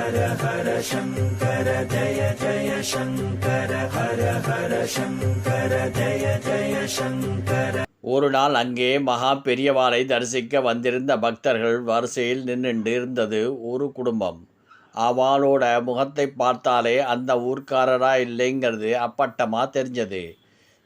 ஹர ஹர சங்கர ஜய ஜய சங்கர ஹர ஹர சங்கர ஜய ஜய சங்கர. ஒரு நாள் அங்கே மகா பெரியவாரை தரிசிக்க வந்திருந்த பக்தர்கள் வரிசையில் நின்று இருந்தது ஒரு குடும்பம். அவளோட முகத்தை பார்த்தாலே அந்த ஊர்க்காரரா இல்லைங்கிறது அப்பட்டமாக தெரிஞ்சது.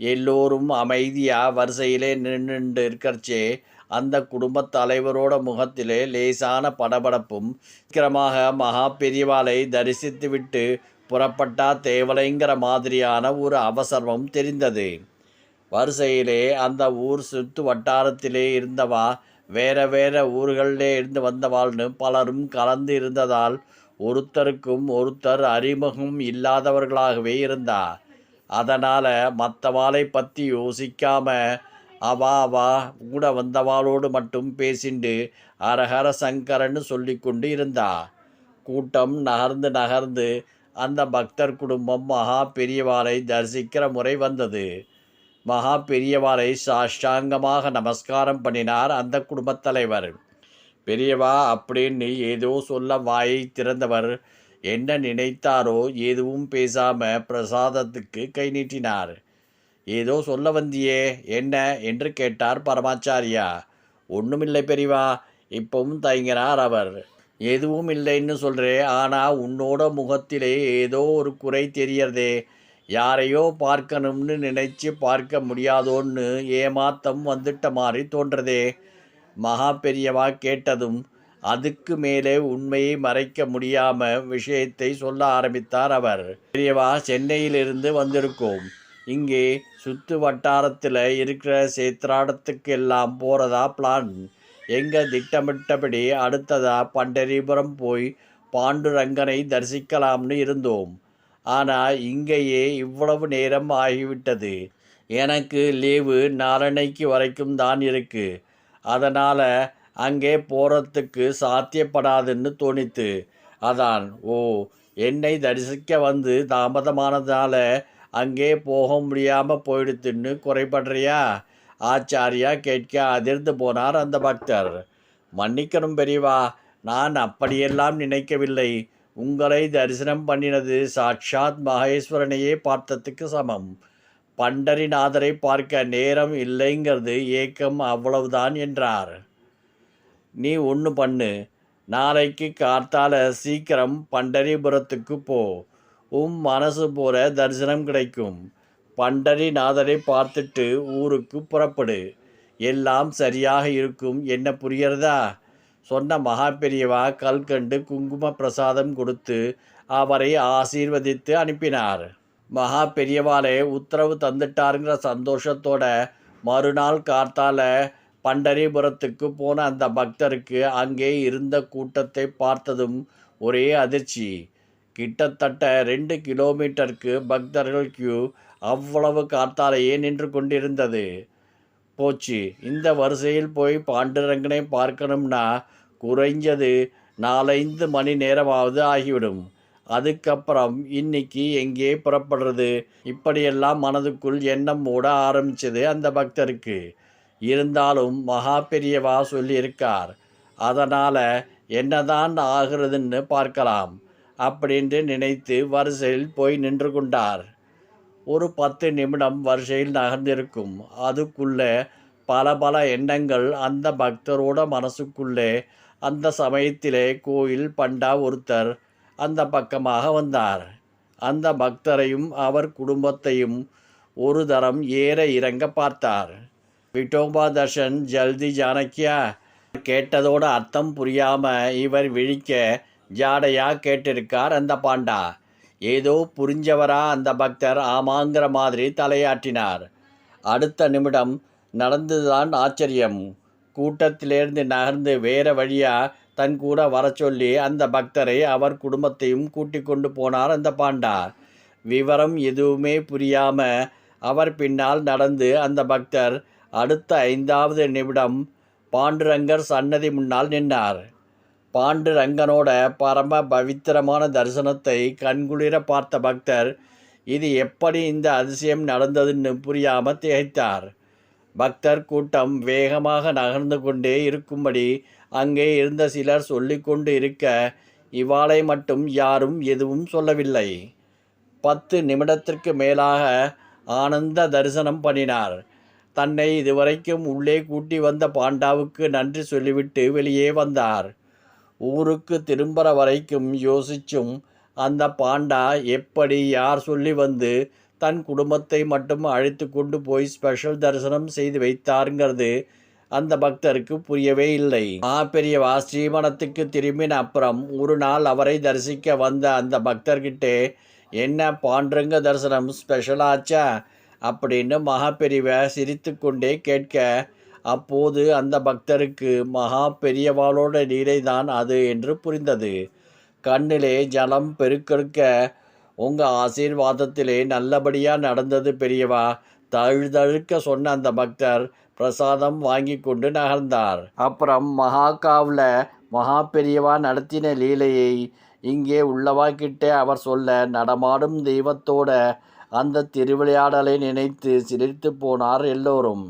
எல்லோரும் அமைதியாக வரிசையிலே நின்றுண்டு இருக்கிறச்சே அந்த குடும்பத் தலைவரோட முகத்திலே லேசான படபடப்பும் சீக்கிரமாக மகா பெரியவாளை தரிசித்துவிட்டு புறப்பட்டா தேவலைங்கிற மாதிரியான ஒரு அவசரமும் தெரிந்தது. வரிசையிலே அந்த ஊர் சுற்று வட்டாரத்திலே இருந்தவா வேற வேற ஊர்களிலே இருந்து வந்தவாள்னு பலரும் கலந்து இருந்ததால் ஒருத்தருக்கும் ஒருத்தர் அறிமுகம் இல்லாதவர்களாகவே இருந்தா. அதனால் மற்றவாளை பற்றி யோசிக்காமல் அவா வா கூட வந்தவாளோடு மட்டும் பேசிண்டு அரஹர சங்கரன்னு சொல்லிக்கொண்டு இருந்தா. கூட்டம் நகர்ந்து நகர்ந்து அந்த பக்தர் குடும்பம் மகா பெரியவாளை தரிசிக்கிற முறை வந்தது. மகா பெரியவாளை சாஷ்டாங்கமாக நமஸ்காரம் பண்ணினார் அந்த குடும்பத் தலைவர். பெரியவா அப்படின்னு ஏதோ சொல்ல வாயை திறந்தவர். என்ன நினைத்தாரோ எதுவும் பேசாம பிரசாதத்துக்கு கை நீட்டினார். ஏதோ சொல்ல வந்தியே. என்ன என்று கேட்டார் பரமாச்சாரியா. ஒன்றுமில்லை பெரியவா இப்பவும் தயங்கினார் அவர். எதுவும் இல்லைன்னு சொல்கிறேன் ஆனால் உன்னோட முகத்திலே ஏதோ ஒரு குறை தெரியறதே. யாரையோ பார்க்கணும்னு நினைச்சு பார்க்க முடியாதோன்னு ஏமாத்தம் வந்துட்ட மாதிரி தோன்றதே. மகா பெரியவா கேட்டதும் அதுக்கு மேலே உண்மையை மறைக்க முடியாமல் விஷயத்தை சொல்ல ஆரம்பித்தார் அவர். பெரியவா சென்னையிலிருந்து வந்திருக்கோம். இங்கே சுத்து வட்டாரத்தில் இருக்கிற சேத்திராடத்துக்கு எல்லாம் போகிறதா பிளான் எங்கே திட்டமிட்டபடி அடுத்ததா பண்டரிபுரம் போய் பாண்டுரங்கனை தரிசிக்கலாம்னு இருந்தோம். ஆனால் இங்கேயே இவ்வளவு நேரம் ஆகிவிட்டது. எனக்கு லீவு நாலனைக்கு வரைக்கும் தான் இருக்குது அதனால் அங்கே போகிறதுக்கு சாத்தியப்படாதுன்னு தோணித்து. அதான் ஓ என்னை தரிசிக்க வந்து தாமதமானதால அங்கே போக முடியாமல் போயிடுத்துன்னு குறைபடுறியா? ஆச்சாரியா கேட்க அதிர்ந்து போனார் அந்த பக்தர். மன்னிக்கணும் பெரியவா நான் அப்படியெல்லாம் நினைக்கவில்லை. உங்களை தரிசனம் பண்ணினது சாட்சாத் மகேஸ்வரனையே பார்த்ததுக்கு சமம். பண்டரிநாதரை பார்க்க நேரம் இல்லைங்கிறது ஏக்கம் அவ்வளவுதான் என்றார். நீ ஒன்று பண்ணு நாளைக்கு கார்த்தால சீக்கிரம் பண்டரிபுரத்துக்கு போ. உம் மனசு போல தரிசனம் கிடைக்கும். பண்டரிநாதரை பார்த்துட்டு ஊருக்கு புறப்படு. எல்லாம் சரியாக இருக்கும். என்ன புரியறதா சொன்ன மகா பெரியவா கல்கண்டு குங்கும பிரசாதம் கொடுத்து அவரை ஆசீர்வதித்து அனுப்பினார். மகா பெரியவாலே உத்தரவு தந்துட்டாருங்கிற சந்தோஷத்தோட மறுநாள் கார்த்தால பண்டரிபுரத்துக்கு போன அந்த பக்தருக்கு அங்கே இருந்த கூட்டத்தை பார்த்ததும் ஒரே அதிர்ச்சி. கிட்டத்தட்ட ரெண்டு கிலோமீட்டருக்கு பக்தர்கள் கியூ அவ்வளவு காத்தாலேயே நின்று கொண்டிருந்தது. போச்சு. இந்த வரிசையில் போய் பாண்டுரங்கனை பார்க்கணும்னா குறைஞ்சது நாலைந்து மணி நேரமாவது ஆகிவிடும். அதுக்கப்புறம் இன்னைக்கு எங்கே புறப்படுறது? இப்படியெல்லாம் மனதுக்குள் எண்ணம் மூட ஆரம்பிச்சது அந்த பக்தருக்கு. இருந்தாலும் மகா பெரியவா சொல்லியிருக்கார். அதனால் என்னதான் ஆகிறதுன்னு பார்க்கலாம். அப்படின்ட்டு நினைத்து வரிசையில் போய் நின்று கொண்டார். ஒரு பத்து நிமிடம் வரிசையில் நகர்ந்திருக்கும். அதுக்குள்ளே பல பல எண்ணங்கள் அந்த பக்தரோட மனசுக்குள்ளே அந்த சமயத்திலே கோயில் பண்டா ஒருத்தர் அந்த பக்கமாக வந்தார். அந்த பக்தரையும் அவர் குடும்பத்தையும் ஒரு தரம் ஏற இறங்க பார்த்தார். விட்டோபா தர்ஷன் ஜல்தி ஜானக்கியா கேட்டதோட அர்த்தம் புரியாமல் இவர் விழிக்க ஜாடையா கேட்டிருக்கார் அந்த பாண்டா. ஏதோ புரிஞ்சவரா அந்த பக்தர் ஆமாங்கிற மாதிரி தலையாட்டினார். அடுத்த நிமிடம் நடந்துதான் ஆச்சரியம். கூட்டத்திலேருந்து நகர்ந்து வேற வழியாக தன் கூட வர சொல்லி அந்த பக்தரை அவர் குடும்பத்தையும் கூட்டி கொண்டு போனார் அந்த பாண்டா. விவரம் எதுவுமே புரியாம அவர் பின்னால் நடந்து அந்த பக்தர் அடுத்த ஐந்தாவது நிமிடம் பாண்டுரங்கர் சன்னதி முன்னால் நின்றார் பாண்டுரங்கனோட பரம பவித்திரமான தரிசனத்தை கண்குளிர பார்த்த பக்தர் இது எப்படி இந்த அதிசயம் நடந்ததுன்னு புரியாமல் திகைத்தார்? பக்தர் கூட்டம் வேகமாக நகர்ந்து கொண்டே இருக்கும்படி அங்கே இருந்த சிலர் சொல்லிக்கொண்டு இருக்க இவாளை மட்டும் யாரும் எதுவும் சொல்லவில்லை. பத்து நிமிடத்திற்கு மேலாக ஆனந்த தரிசனம் பண்ணினார். தன்னை இதுவரைக்கும் உள்ளே கூட்டி வந்த பாண்டாவுக்கு நன்றி சொல்லிவிட்டு வெளியே வந்தார். ஊருக்கு திரும்புகிற வரைக்கும் யோசிச்சும் அந்த பாண்டா எப்படி யார் சொல்லி வந்து தன் குடும்பத்தை மட்டும் அழைத்து கொண்டு போய் ஸ்பெஷல் தரிசனம் செய்து வைத்தாருங்கிறது அந்த பக்தருக்கு புரியவே இல்லை. பெரியவா ஸ்ரீமணத்துக்கு திரும்பின அப்புறம் ஒரு நாள் அவரை தரிசிக்க வந்த அந்த பக்தர்கிட்டே என்ன பாண்டுருங்க தரிசனம் ஸ்பெஷலாச்சா அப்படின்னு மகாபெரிவை சிரித்து கொண்டே கேட்க அப்போது அந்த பக்தருக்கு மகா பெரியவாளோட லீலைதான் அது என்று புரிந்தது. கண்ணிலே ஜலம் பெருக்கெடுக்க உங்கள் ஆசீர்வாதத்திலே நல்லபடியாக நடந்தது பெரியவா தழுதழுக்க சொன்ன அந்த பக்தர் பிரசாதம் வாங்கி கொண்டு நகர்ந்தார். அப்புறம் மகாகாவில் மகா பெரியவா நடத்தின லீலையை இங்கே உள்ளவா கிட்டே அவர் சொல்ல நடமாடும் தெய்வத்தோட அந்த திருவிளையாடலை நினைத்து சிரித்து போனார் எல்லோரும்.